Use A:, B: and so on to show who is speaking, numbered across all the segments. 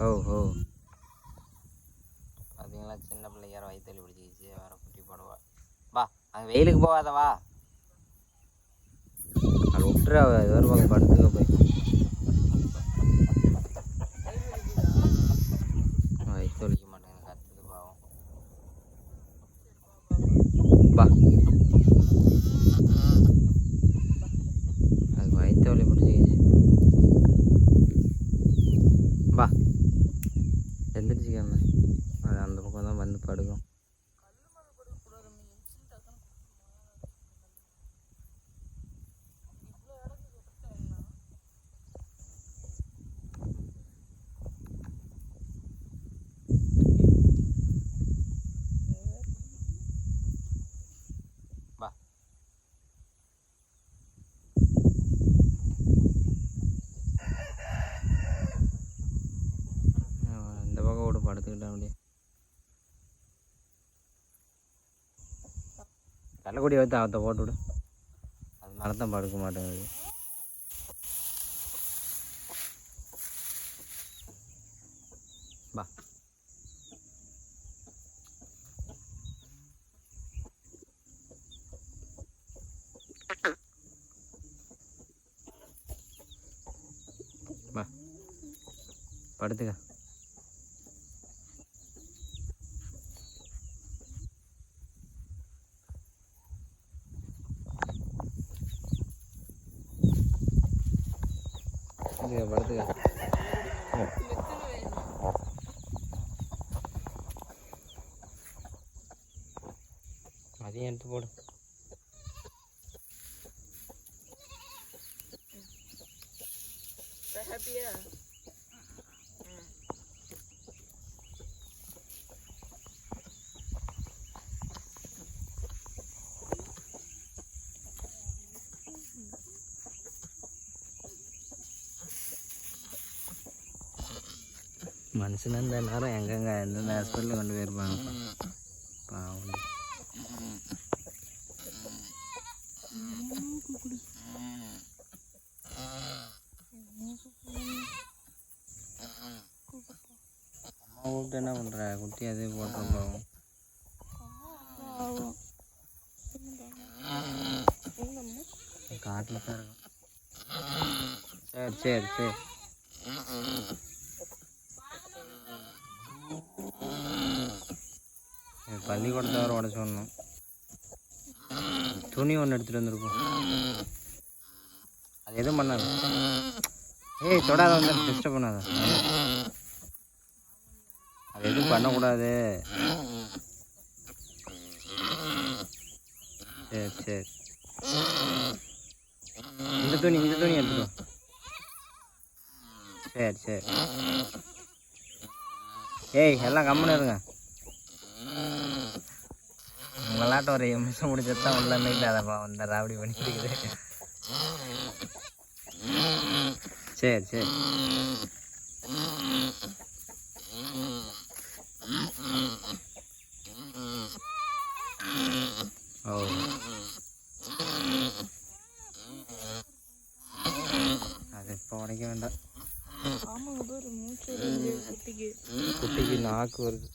A: ஓ ஓ
B: பார்த்தீங்களா சின்ன பிள்ளையார வயிற்றுல பிடிச்சிக்கிச்சு வேற குட்டி போடுவா. வா அங்கே வெயிலுக்கு போகாத வா.
A: அது விட்டுற இது ஒரு பக்கம் படுத்துக்க போய்.
B: வயிற்று வலிக்க மாட்டேங்குது கத்துது பாவம்.
A: பா அது வயிற்று வலி பிடிச்சிக்கிச்சு பா எந்திரிச்சிக்காம அது அந்த பக்கம் தான் வந்து படுக்கும்
B: வா
A: அவன் இந்த அப்படியே. கள்ளக்குடி வைத்து அவத்த போட்டு விடு. அது மேலே தான் படுக்க மாட்டேங்குது பா. பா. படுத்துக்க.
C: Oh.
A: மனுஷன் இந்த நேரம் எங்கெங்க? எந்தெந்த ஹாஸ்பிட்டலில் கொண்டு போயிருப்பாங்க? பாவம். அம்மா கூப்பிட்டு என்ன பண்ணுற குட்டி அதே போட்டு போகும் காட்டில் தான் இருக்கும் சரி சரி சரி. பள்ளிக்கூடத்தை வர உடச்சு விடணும். துணி ஒன்று எடுத்துகிட்டு வந்திருக்கோம் அது எதுவும் பண்ணாது. ஏய் தொடாத வந்து டிஸ்டர்ப் பண்ணாத. அது எதுவும் பண்ணக்கூடாது. சரி சரி. இந்த துணி இந்த துணி எடுத்துக்கோ. சரி சரி. ஏய் எல்லாம் கம்முன்னு இருங்க. விளாட்ட ஒரு நிமிஷம் முடிச்சதான் உள்ள இல்லாதப்பா வந்த ராவடி பண்ணிட்டு சரி சரி. ஓ. அது இப்போ உடைக்க வேண்டாம்.
C: குட்டிக்கு.
A: நாக்கு வருது.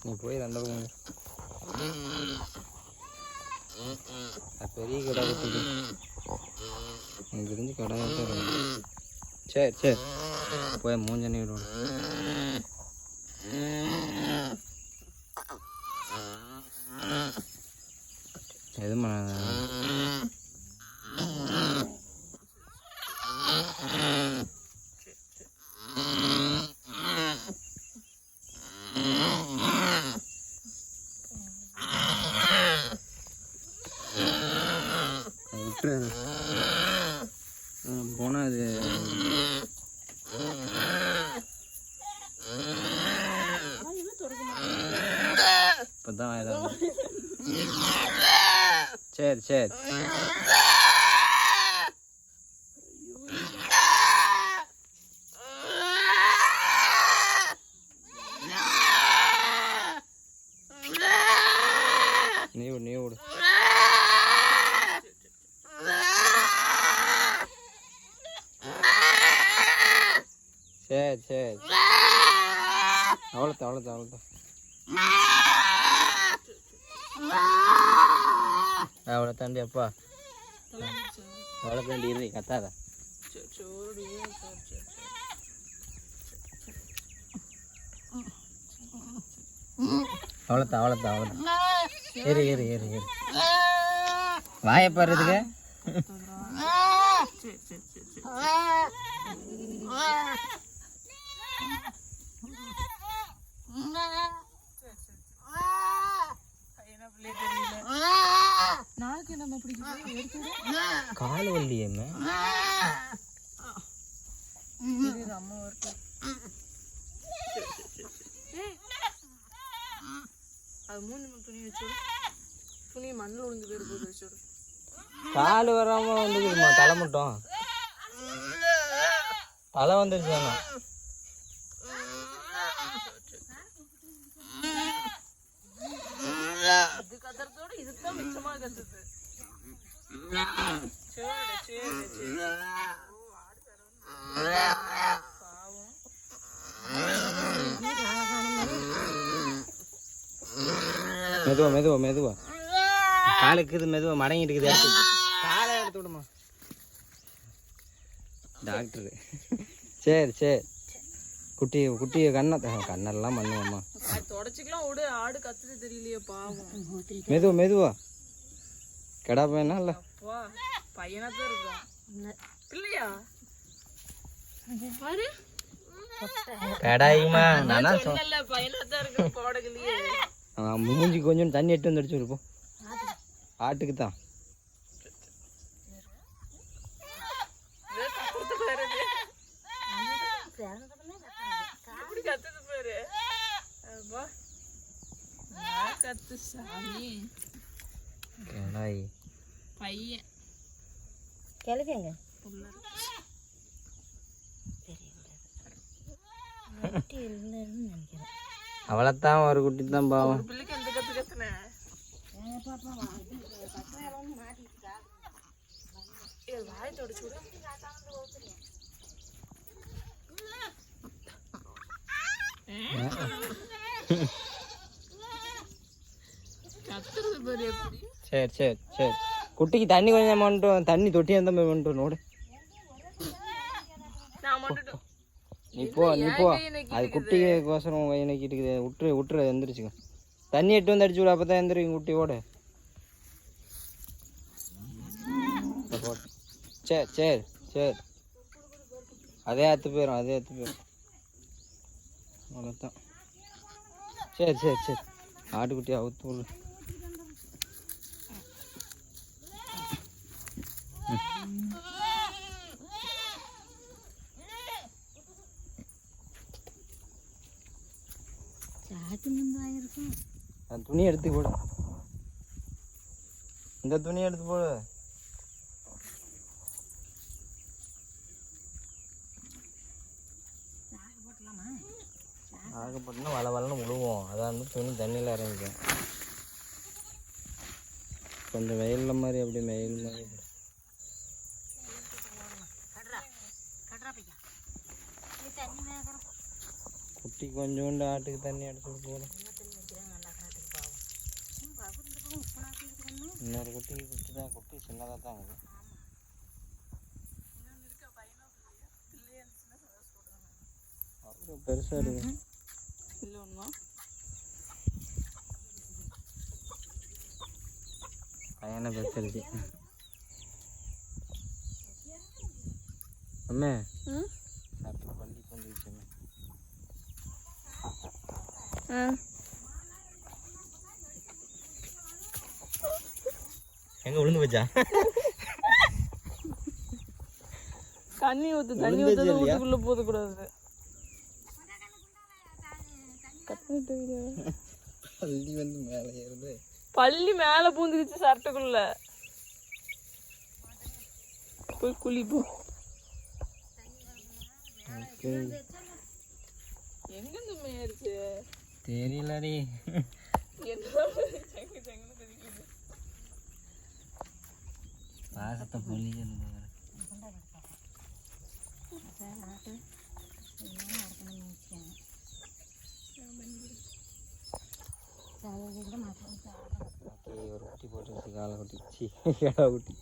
A: நீ போய் ரெண்டு அது பெரிய கடை எனக்கு தெரிஞ்சு கடை சரி சரி. போய் மூஞ்சனி விடுவோம் i'm சரி. சரி நீ விடு நீ விடு சரி சரி. அவ்வளோதான் அவ்வளோதான் அவ்வளோதான் வளர்த்தாண்டி அப்பா. வளர்த்தாண்டி இரு கத்தாத.
C: அவ்வளோத்தா அவ்வளோத்தா அவ்வளோத்தா ஏறு ஏறு
A: ஏறு ஏறு வாயப்படுறதுக்கு Ah இரு இரு இரு வாயை பாடுறதுக்கு
C: சரி சரி சரி சரி பையனா பிள்ளைய தெரியல நாக்கு நம்ம
A: கால்
C: தெரியுது அம்மா வரட்டும் அது மூணு துணி வச்சோடு. துணி மண்ணில் விழுந்து போயிட்டு போது வச்சோடு
A: கால் வராமல் வந்துக்குதுமா தலை மட்டும். தலை வந்துருச்சு தானே
C: இது கத்துறதோட இதுதான்
A: மெதுவா மெதுவா மெதுவா. காலுக்குது மெதுவா மடங்கிட்டு இருக்குது காலை எடுத்து விடுமா. டாக்டரு. சரி சரி. குட்டி குட்டி கண்ணை கண்ணெல்லாம் பண்ணுவோம்மா.
C: தொடச்சிக்கலாம் விடு. ஆடு கத்துது தெரியலையே பாவம்.
A: மெதுவா மெதுவா. கெடா பையனா இல்லை?
C: பையனா தான் இருக்கான் பிள்ளையா பாரு.
A: கடாயுமா நானா
C: சொன்னல பையனா தான்
A: மூஞ்சி கொஞ்சம் தண்ணி எடுத்து வந்து அடிச்சு இருப்போம் ஆட்டுக்கு தான்.
C: கத்து சாமி.
A: கடாய்
C: பையன்.
D: கிளவிங்க
A: அவளைத்தான் ஒரு குட்டி தான் பாவம் சரி சரி சரி. குட்டிக்கு தண்ணி கொஞ்சம் மட்டும் தண்ணி தொட்டி அந்த மாதிரி மட்டும் நோடு நீ போ நீ போ அது குட்டிக்கோசரம் கை நக்கிட்டு இருக்குது விட்டுரு விட்டுரு எந்திரிச்சுக்கோ தண்ணி எட்டு வந்து அடிச்சு விடு அப்போ தான் எந்திரிக்கும் குட்டியோட. சரி சரி சரி அதே அத்து போயிடும் அதே அத்து போயிடும் அவ்வளோதான் சரி சரி சரி ஆட்டுக்குட்டி அவுத்து விடு அந்த துணி எடுத்து போடு இந்த துணி எடுத்து போடு ஆகப்பட்டுனா வள வளன்னு விழுவோம் அதான் வந்து துணி தண்ணியில் இறங்கிக்கும் கொஞ்சம் வெயிலில் மாதிரி அப்படி வெயில் மாதிரி
D: கட்ரா பையா நீ தண்ணி மேகரம்
A: குட்டி கொஞ்சோண்டு ஆட்டுக்கு தண்ணி அடிச்சுட்டு விட்டு இன்னொரு குட்டிக்கு குட்டி தான் குட்டி சின்னதாக தான் இருக்குது பெருசாக இருக்குது
C: இல்லை ஒன்றுமா
A: பையனை பெருசடிச்சு அம்மே
C: ம்
A: சாப்பிட்டு பள்ளி வந்துருச்சு
C: ஆ
A: எங்கே விழுந்து போச்சா?
C: தண்ணி ஊத்து தண்ணி வீட்டுக்குள்ள போதக்கூடாது கத்திட்டு இருக்கிற.
A: பள்ளி வந்து மேலே ஏறுது.
C: பள்ளி மேல பூந்துருச்சு சட்டைக்குள்ள போய் குளிப்போ. எங்க மேயிருச்சு
A: தெரியலடி. பாசத்தை பள்ளி ஒரு குட்டி போட்டு காலை குட்டி கடா குட்டி